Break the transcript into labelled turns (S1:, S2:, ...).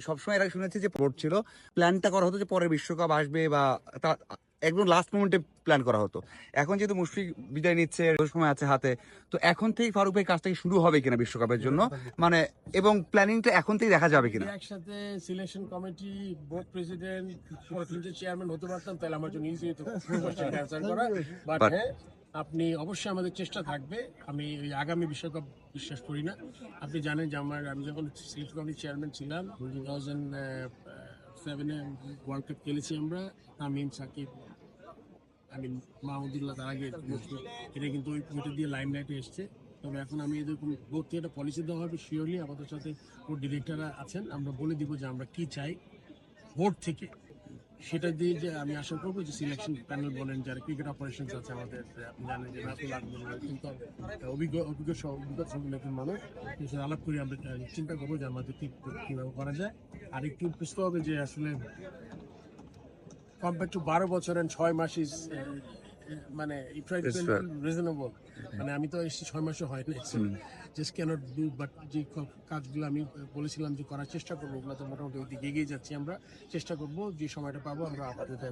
S1: সবসময় এর আগে শুনেছি যে বোর্ড ছিল। প্ল্যানটা করা হতো যে পরের বিশ্বকাপ আসবে বা তা- একদম লাস্ট মোমেন্টে প্ল্যান করা হতো। এখন যেহেতু মুশফিক বিদায় নিচ্ছে সময় আছে হাতে তো এখন থেকেই ফারুক ভাই কাজটা শুরু হবে কিনা বিশ্বকাপের জন্য? মানে এবং প্ল্যানিংটা এখন থেকেই দেখা যাবে কিনা?
S2: একসাথে selection committee board president chairman হতে পারতাম তাহলে আমার জন্য ইজি হতো। করা। বাট হ্যাঁ আপনি অবশ্যই আমাদের চেষ্টা থাকবে। আমি ওই আগামী বিশ্বকাপ বিশ্বাস করি না। আপনি জানেন যে আমার, আমি যখন সিলেকশন কমিটির চেয়ারম্যান ছিলাম টু থাউজেন্ড সেভেনে ওয়ার্ল্ড কাপ খেলেছি আমরা। তামিম, সাকিব, আমি মাহমুদুল্লাহ, তার আগে এটা কিন্তু ওই ওইটা দিয়ে লাইম লাইটে এসছে। তবে এখন আমি এরকম বোর্ড থেকে একটা পলিসি দেওয়া হবে শিওরলি আমাদের সাথে বোর্ড ডিরেক্টররা আছেন। আমরা বলে দিব যে আমরা কি চাই। বোর্ড থেকে সেটা দিয়ে যে আমি আশা করব যে সিলেকশন প্যানেল বলেন, যারা ক্রিকেট অপারেশন আছে আমাদের জানেন যে রাতুল আকবর কিন্তু অভিজ্ঞ অভিজ্ঞ অভিজ্ঞতা মানুষ। আলাপ করি আমরা চিন্তা করব যে আমাদের ঠিক কীভাবে করা যায়। আর একটু বুঝতে হবে যে আসলে কম্পেয়ার টু বারো বছর ছয় মাস মানে. রিজনেবল মানে আমি তো এসেছি ছয় মাসে হয় না জাস্ট ক্যানট ডু বাট যে কাজগুলো আমি বলেছিলাম যে করার চেষ্টা করব ওগুলো তো মোটামুটি ওই দিকে এগিয়ে যাচ্ছি আমরা। চেষ্টা করব যে সময়টা পাবো আমরা আপাতত